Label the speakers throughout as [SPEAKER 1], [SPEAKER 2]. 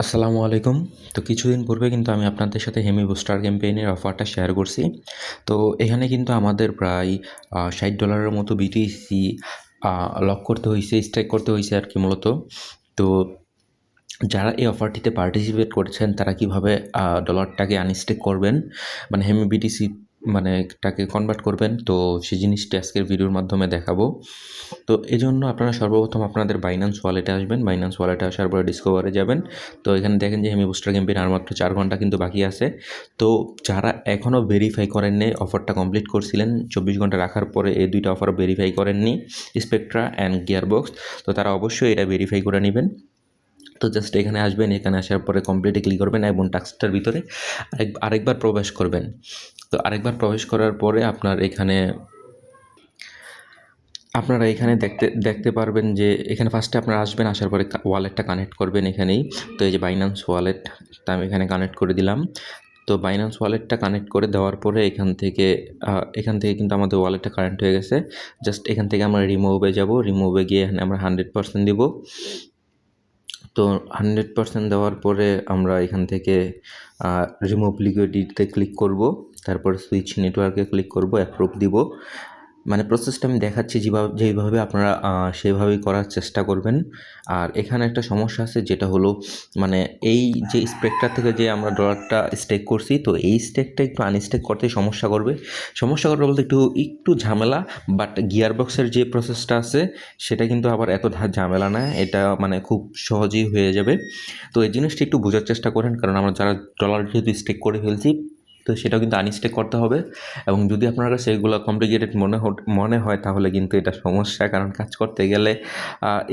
[SPEAKER 1] আসসালামু আলাইকুম। তো কিছুদিন পূর্বে কিন্তু আমি আপনাদের সাথে হেমি বুস্টার ক্যাম্পেইনের অফারটা শেয়ার করছি। তো এখানে কিন্তু আমাদের প্রায় ষাট ডলারের মতো বিটিসি লক করতে হয়েছে স্ট্রাইক করতে হয়েছে আর কি মূলত। তো যারা এই অফারটিতে পার্টিসিপেট করেছেন, তারা কীভাবে ডলারটাকে আনস্টেক করবেন? মানে হেমি বিটিসি মানে টাকে কনভার্ট করবেন। তো সেই জিনিসটা আজকের ভিডিওর মাধ্যমে দেখাবো। তো এই জন্য আপনারা সর্বপ্রথম আপনাদের বাইন্যান্স ওয়ালেটে আসবেন। বাইন্যান্স ওয়ালেটে আসার পরে ডিসকভারে যাবেন। তো এখানে দেখেন যে হেমি বুস্টার ক্যাম্পেইন আর মাত্র চার ঘণ্টা কিন্তু বাকি আছে। তো যারা এখনও ভেরিফাই করেননি অফারটা কমপ্লিট করছিলেন, চব্বিশ ঘণ্টা রাখার পরে এই দুইটা অফার ভেরিফাই করেননি স্পেকট্রা অ্যান্ড গিয়ারবক্স তো তারা অবশ্যই এটা ভেরিফাই করে নেবেন। তো জাস্ট এখানে আসবেন, এখানে আসার পরে কমপ্লিটে ক্লিক করবেন এবং টাস্কটার ভিতরে আরেক, আরেকবার প্রবেশ করবেন। তো আরেকবার প্রবেশ করার পরে আপনার এখানে, আপনারা এখানে দেখতে দেখতে পারবেন যে এখানে ফার্স্টে আপনারা আসবেন, আসার পরে ওয়ালেটটা কানেক্ট করবেন এখানেই। তো এই যে বাইন্যান্স ওয়ালেট তা আমি এখানে কানেক্ট করে দিলাম। তো বাইন্যান্স ওয়ালেটটা কানেক্ট করে দেওয়ার পরে এখান থেকে এখান থেকে কিন্তু আমাদের ওয়ালেটটা কানেক্ট হয়ে গেছে। জাস্ট এখান থেকে আমরা রিমুভে যাব রিমুভে গিয়ে এখানে আমরা হান্ড্রেড পার্সেন্ট দিব। তো হান্ড্রেড পার্সেন্ট দেওয়ার পরে আমরা এখান থেকে রিমুভ লিকুইডিটিতে ক্লিক করব। তারপর সুইচ নেটওয়ার্কে ক্লিক করব অ্যাপ্রুভ দিব। মানে প্রসেসটা আমি দেখাচ্ছি যেভাবে যেইভাবে আপনারা সেভাবেই করার চেষ্টা করবেন। আর এখানে একটা সমস্যা আছে যেটা হলো মানে এই যে স্পেকটার থেকে যে আমরা ডলারটা স্টেক করছি, তো এই স্টেকটা একটু আনস্টেক করতে সমস্যা করবে। সমস্যা করবে বলতে একটু একটু ঝামেলা বাট গিয়ারবক্সের যে প্রসেসটা আছে, সেটা কিন্তু আবার এত ঝামেলা না, এটা মানে খুব সহজেই হয়ে যাবে। তো এই জিনিসটা একটু বোঝার চেষ্টা করেন, কারণ আমরা যারা ডলার যেহেতু স্টেক করে ফেলছি তো সেটাও কিন্তু আনস্টেক করতে হবে। এবং যদি আপনার কাছে এগুলো কমপ্লিকেটেড মনে মনে হয় তাহলে কিন্তু এটা সমস্যা, কারণ কাজ করতে গেলে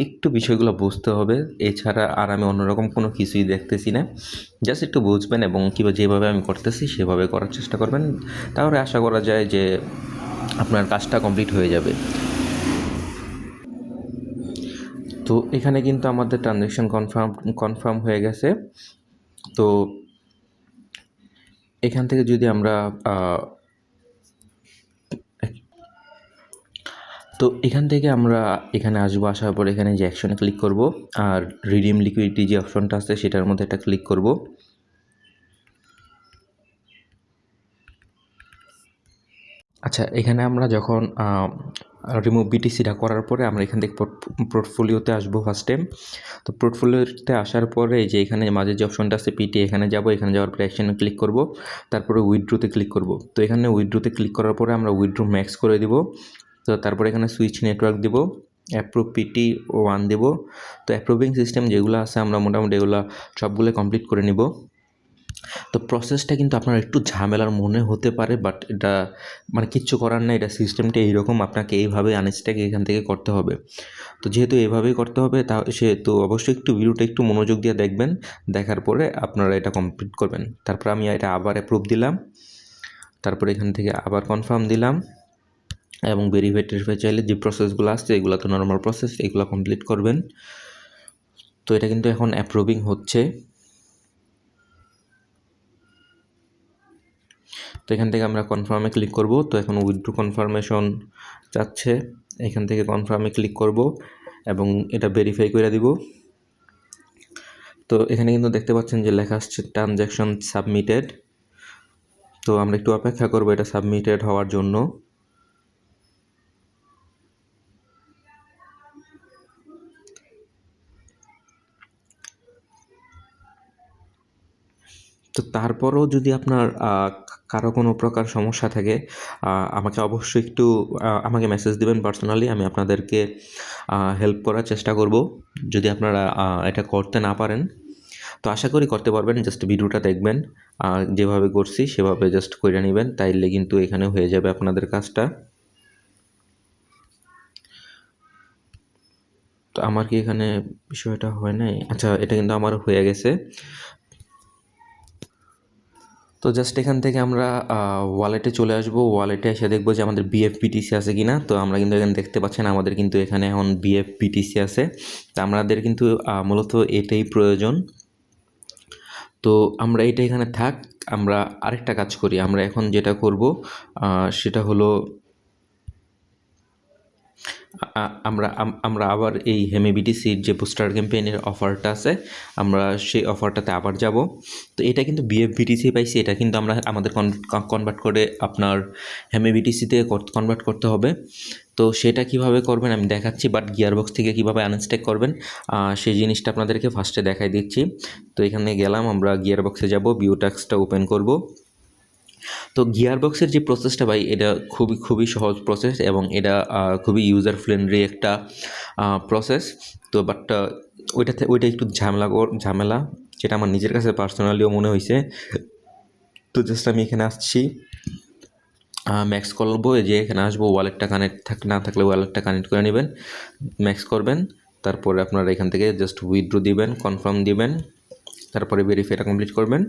[SPEAKER 1] একটু বিষয়গুলো বুঝতে হবে। এছাড়া আর আমি অন্যরকম কোনো কিছুই দেখতেছি না। জাস্ট একটু বুঝবেন এবং কীভাবে যেভাবে আমি করতেছি সেভাবে করার চেষ্টা করবেন। তাহলে আশা করা যায় যে আপনার কাজটা কমপ্লিট হয়ে যাবে। তো এখানে কিন্তু আমাদের ট্রানজ্যাকশন কনফার্ম কনফার্ম হয়ে গেছে। তো এখান থেকে যদি আমরা তো এখান থেকে আমরা এখানে আসব, আসার পর এখানে যে অ্যাকশনে ক্লিক করব, আর রিডিম লিকুইডিটি যে অপশনটা আছে সেটার মধ্যে একটা ক্লিক করব। আচ্ছা এখানে আমরা যখন রিমুভ বিটিসিটা করার পরে আমরা এখান থেকে পোর্টফোলিওতে আসব ফার্স্টে তো পোর্টফোলিওতে আসার পরে যে এখানে মাঝে যে অপশনটা আছে পিটি এখানে যাব, এখানে যাওয়ার পরে অ্যাকশনে ক্লিক করব। তারপরে উইথড্রোতে ক্লিক করব। তো এখানে উইথড্রোতে ক্লিক করার পরে আমরা উইথড্রো ম্যাক্স করে দিব। তো তারপরে এখানে সুইচ নেটওয়ার্ক দিব অ্যাপ্রুভ পিটি ওয়ান দেব। তো অ্যাপ্রুভিং সিস্টেম যেগুলো আছে আমরা মোটামুটি এগুলো সবগুলো কমপ্লিট করে নিব। তো প্রসেসটা কিন্তু আপনার একটু ঝামেলার মনে হতে পারে বাট এটা মানে কিচ্ছু করার নেই। এটা সিস্টেমটা এইরকম, আপনাকে এইভাবে আনস্ট্যাক এখান থেকে করতে হবে। তো যেহেতু এভাবেই করতে হবে, তা সেহেতু অবশ্যই একটু ভিডিওটা একটু মনোযোগ দিয়ে দেখবেন। দেখার পরে আপনারা এটা কমপ্লিট করবেন। তারপর আমি এটা আবার অ্যাপ্রুভ দিলাম। তারপরে এখান থেকে আবার কনফার্ম দিলাম। এবং ভেরিফাই টেরিফাই চাইলে যে প্রসেসগুলো আসছে, এগুলো তো নর্মাল প্রসেস এগুলো কমপ্লিট করবেন। তো এটা কিন্তু এখন অ্যাপ্রুভিং হচ্ছে। তো এখান থেকে আমরা কনফার্মে ক্লিক করব। তো এখন উইথড্রো কনফার্মেশন চাচ্ছে এখান থেকে কনফার্মে ক্লিক করব এবং এটা ভেরিফাই করে দিব। তো এখানে কিন্তু দেখতে পাচ্ছেন যে লেখা আসছে ট্রানজ্যাকশন সাবমিটেড তো আমরা একটু অপেক্ষা করব এটা সাবমিটেড হওয়ার জন্য। তো তারপরেও যদি আপনার কারও কোনো প্রকার সমস্যা থাকে আমাকে অবশ্যই একটু আমাকে মেসেজ দেবেন পার্সোনালি আমি আপনাদেরকে হেল্প করার চেষ্টা করব। যদি আপনারা এটা করতে না পারেন, তো আশা করি করতে পারবেন জাস্ট ভিডিওটা দেখবেন যেভাবে করছি সেভাবে জাস্ট করে নেবেন, তাইলে কিন্তু এখানে হয়ে যাবে আপনাদের কাজটা। তো আমার কি এখানে বিষয়টা হয় নাই? আচ্ছা এটা কিন্তু আমার হয়ে গেছে। তো জাস্ট এখান থেকে আমরা ওয়ালেটে চলে আসব। ওয়ালেটে এসে দেখব যে আমাদের বিএফপিটিসি আছে কি না তো আমরা কিন্তু এখানে দেখতে পাচ্ছেন আমাদের কিন্তু এখানে এখন বিএফপিটিসি আছে। তো আমাদের কিন্তু মূলত এটাই প্রয়োজন। তো আমরা এটা এখানে থাক, আমরা আরেকটা কাজ করি। আমরা এখন যেটা করব সেটা হলো আমরা আমরা আবার এই হেমিবিটিসির যে বুস্টার ক্যাম্পেইনের অফারটা আছে, আমরা সেই অফারটাতে আবার যাব। তো এটা কিন্তু বিএফবিটিসি পাইছি, এটা কিন্তু আমরা আমাদের কনভার্ট করে আপনার হেমিবিটিসিতে কনভার্ট করতে হবে। তো সেটা কীভাবে করবেন আমি দেখাচ্ছি বাট গিয়ারবক্স থেকে কীভাবে আনস্টেক করবেন সেই জিনিসটা আপনাদেরকে ফার্স্টে দেখাই দিচ্ছি। তো এখানে গেলাম, আমরা গিয়ারবক্সে যাব বিওটাক্সটা ওপেন করব। তো গিয়ারবক্সের যে প্রসেসটা ভাই, এটা খুবই খুবই সহজ প্রসেস এবং এটা খুবই ইউজার ফ্রেন্ডলি একটা প্রসেস তো বাট ওইটাতে ওইটা একটু ঝামেলা ঝামেলা, যেটা আমার নিজের কাছে পার্সোনালিও মনে হয়েছে তো জাস্ট আমি এখানে আসছি। ম্যাক্স করব যে এখানে আসব ওয়ালেটটা কানেক্ট থাক, না থাকলে ওয়ালেটটা কানেক্ট করে নেবেন। ম্যাক্স করবেন, তারপরে আপনারা এখান থেকে জাস্ট উইথড্রো দিবেন কনফার্ম দিবেন, তারপরে ভেরিফাইটা কমপ্লিট করবেন।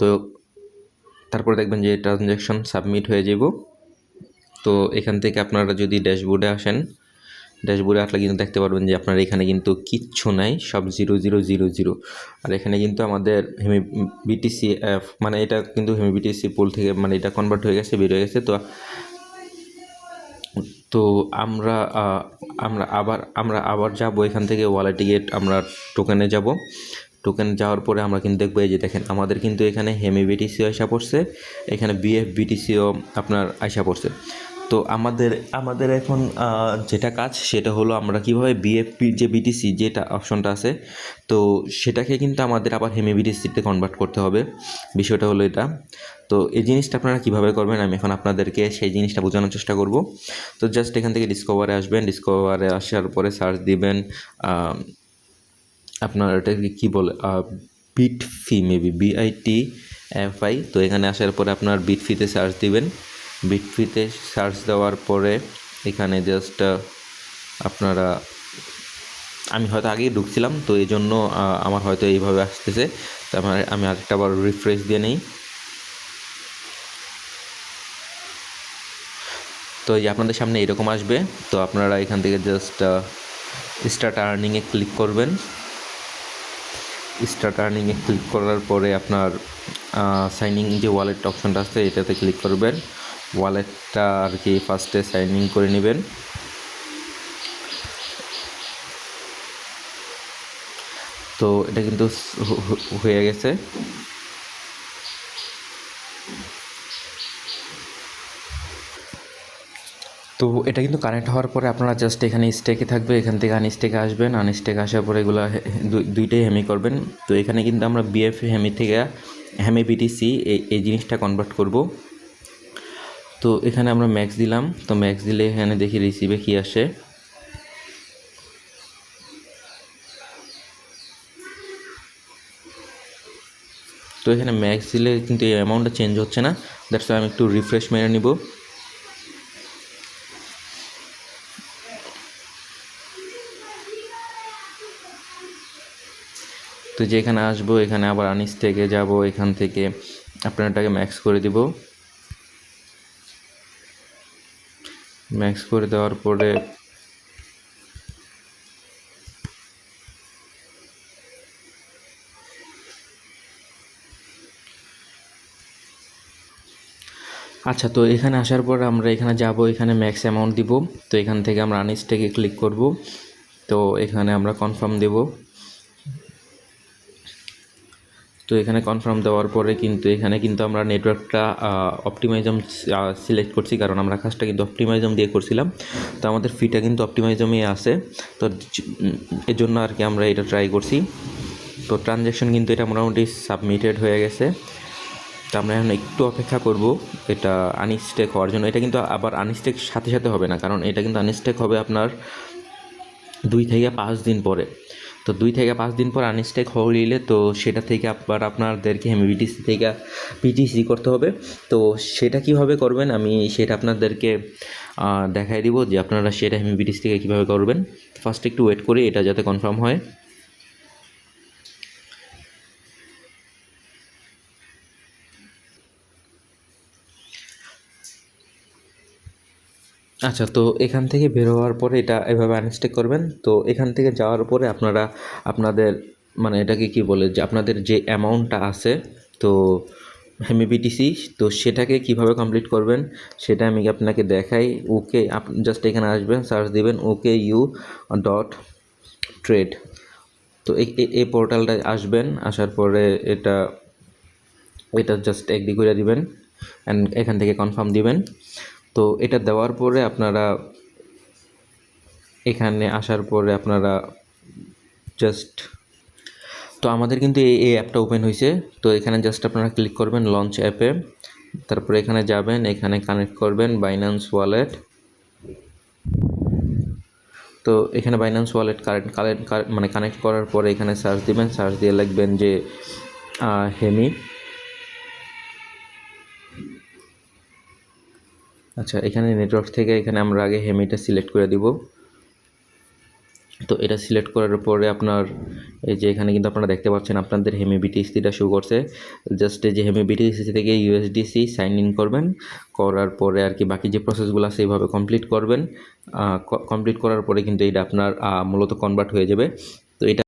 [SPEAKER 1] তো তারপরে দেখবেন যে ট্রানজ্যাকশন সাবমিট হয়ে যাব তো এখান থেকে আপনারা যদি ড্যাশবোর্ডে আসেন, ড্যাশবোর্ডে আসলে কিন্তু দেখতে পারবেন যে আপনার এখানে কিন্তু কিচ্ছু নাই, সব জিরো জিরো জিরো জিরো আর এখানে কিন্তু আমাদের হেমি বিটিসি অ্যাপ মানে এটা কিন্তু হেমি বিটিসি পোল থেকে মানে এটা কনভার্ট হয়ে গেছে, বের হয়ে গেছে। তো তো আমরা আমরা আবার আমরা আবার যাব এখান থেকে ওয়ালেটে গিয়ে আমরা টোকেনে যাব। টোকেন যাওয়ার পরে আমরা কিন্তু দেখব, এই যে দেখেন, আমাদের কিন্তু এখানে হেমি বিটিসিও আসা পড়ছে, এখানে বিএফ বিটিসিও আপনার আসা পড়ছে। তো আমাদের আমাদের এখন যেটা কাজ, সেটা হলো আমরা কীভাবে বিএফপি যে বিটিসি যেটা অপশনটা আছে, তো সেটাকে কিন্তু আমাদের আবার হেমি বিটিসিতে কনভার্ট করতে হবে। বিষয়টা হলো এটা। তো এই জিনিসটা আপনারা কীভাবে করবেন, আমি এখন আপনাদেরকে সেই জিনিসটা বোঝানোর চেষ্টা করব। তো জাস্ট এখান থেকে ডিসকভারে আসবেন ডিসকভারে আসার পরে সার্চ দিবেন আপনার এটাকে কী বলে Bitfi maybe BIT F I তো এখানে আসার পরে আপনার বিট ফিতে সার্চ দিবেন। বিট ফিতে সার্চ দেওয়ার পরে এখানে জাস্ট আপনারা, আমি হয়তো আগেই ঢুকছিলাম, তো এই জন্য আমার হয়তো এইভাবে আসতেছে। তো আমার, আমি আরেকটা বার রিফ্রেশ দিয়ে নিই। তো এই আপনাদের সামনে এরকম আসবে, তো আপনারা এখান থেকে জাস্ট স্টার্ট আর্নিংয়ে ক্লিক করবেন। স্টার্ট আর্নিংয়ে ক্লিক করার পরে আপনার সাইনিং যে ওয়ালেট অপশনটা আছে, এটাতে ক্লিক করবেন। ওয়ালেটটা আর কি ফার্স্টে সাইনিং ইন করে নেবেন। তো এটা কিন্তু হয়ে গেছে। তো এটা কিন্তু কানেক্ট হওয়ার পরে আপনারা জাস্ট এখানে স্টেকে থাকবে, এখান থেকে আনস্টেকে আসবেন আনস্টেক আসার পরে এগুলো দুই- দুইটাই হেমি করবেন। তো এখানে কিন্তু আমরা বিএফ হেমি থেকে হেমি বিটিসি এই এই জিনিসটা কনভার্ট করব। তো এখানে আমরা ম্যাক্স দিলাম। তো ম্যাক্স দিলে এখানে দেখি রিসিভে কী আসে। তো এখানে ম্যাক্স দিলে কিন্তু এই অ্যামাউন্টটা চেঞ্জ হচ্ছে না। দ্যাটস আমি একটু রিফ্রেশ মেরে নিব। তো যেখানে আসব, এখানে আবার আনিস থেকে যাব, এখান থেকে আপনার এটাকে ম্যাক্স করে দিব। ম্যাক্স করে দেওয়ার পরে আচ্ছা তো এখানে আসার পর আমরা এখানে যাব, এখানে ম্যাক্স অ্যামাউন্ট দিব। তো এখান থেকে আমরা আনিসটাকে ক্লিক করব। তো এখানে আমরা কনফার্ম দেব। তো এখানে কনফার্ম দেওয়ার পরে কিন্তু, এখানে কিন্তু আমরা নেটওয়ার্কটা অপটিমাইজম সিলেক্ট করছি, কারণ আমরা কাজটা কিন্তু অপটিমাইজম দিয়ে করছিলাম। তো আমাদের ফিটা কিন্তু অপটিমাইজমই আছে। তো এর জন্য আর কি আমরা এটা ট্রাই করছি। তো ট্রানজ্যাকশন কিন্তু এটা মোটামুটি সাবমিটেড হয়ে গেছে। তো আমরা এখন একটু অপেক্ষা করব এটা আনস্টেক হওয়ার জন্য। এটা কিন্তু আবার আনস্টেক সাথে সাথে হবে না, কারণ এটা কিন্তু আনস্টেক হবে আপনার দুই থেকে পাঁচ দিন পরে। তো দুই থেকে পাঁচ দিন পর আনস্টেক হয়ে নিলে তো সেটা থেকে আবার আপনাদেরকে বিটিসি থেকে পিটিসি করতে হবে। তো সেটা কীভাবে করবেন আমি সেটা আপনাদেরকে দেখাই দিব যে আপনারা সেটা বিটিসি থেকে কীভাবে করবেন। ফার্স্ট একটু ওয়েট করি, এটা যাতে কনফার্ম হয়। আচ্ছা তো এখান থেকে বের হওয়ার পরে এটা এভাবে আনস্টেক করবেন। তো এখান থেকে যাওয়ার পরে আপনারা, আপনাদের মানে এটাকে কি বলে যে আপনাদের যে অ্যামাউন্টটা আছে, তো হেমি বিটিসি তো সেটাকে কীভাবে কমপ্লিট করবেন, সেটা আমি আপনাকে দেখাই। ওকে আপ জাস্ট এখানে আসবেন সার্চ দিবেন ওকে ইউ ডট ট্রেড তো এই পোর্টালটায় আসবেন, আসার পরে এটা এটা জাস্ট একদি করে দিবেন অ্যান্ড এখান থেকে কনফার্ম দিবেন। তো এটা দেওয়ার পরে আপনারা এখানে আসার পরে আপনারা জাস্ট তো আমাদের কিন্তু এই এই অ্যাপটা ওপেন হয়েছে। তো এখানে জাস্ট আপনারা ক্লিক করবেন লঞ্চ অ্যাপে তারপরে এখানে যাবেন, এখানে কানেক্ট করবেন বাইন্যান্স ওয়ালেট তো এখানে বাইন্যান্স ওয়ালেট কারেন্ট কারেন্ট মানে কানেক্ট করার পরে এখানে সার্চ দিবেন। সার্চ দিয়ে লিখবেন যে হেমি আচ্ছা এখানে নেটওয়ার্ক থেকে এখানে আমরা আগে হেমিটা সিলেক্ট করে দিব। তো এটা সিলেক্ট করার পরে আপনার এই যে এখানে কিন্তু আপনারা দেখতে পাচ্ছেন আপনাদের হেমি বিটিসিটা শো করছে। জাস্ট এই যে হেমি বিটিসি থেকে ইউএসডিসি সাইন ইন করবেন। করার পরে আর কি বাকি যে প্রসেসগুলো আছে এইভাবে কমপ্লিট করবেন। কমপ্লিট করার পরে কিন্তু এটা আপনার মূলত কনভার্ট হয়ে যাবে। তো এটা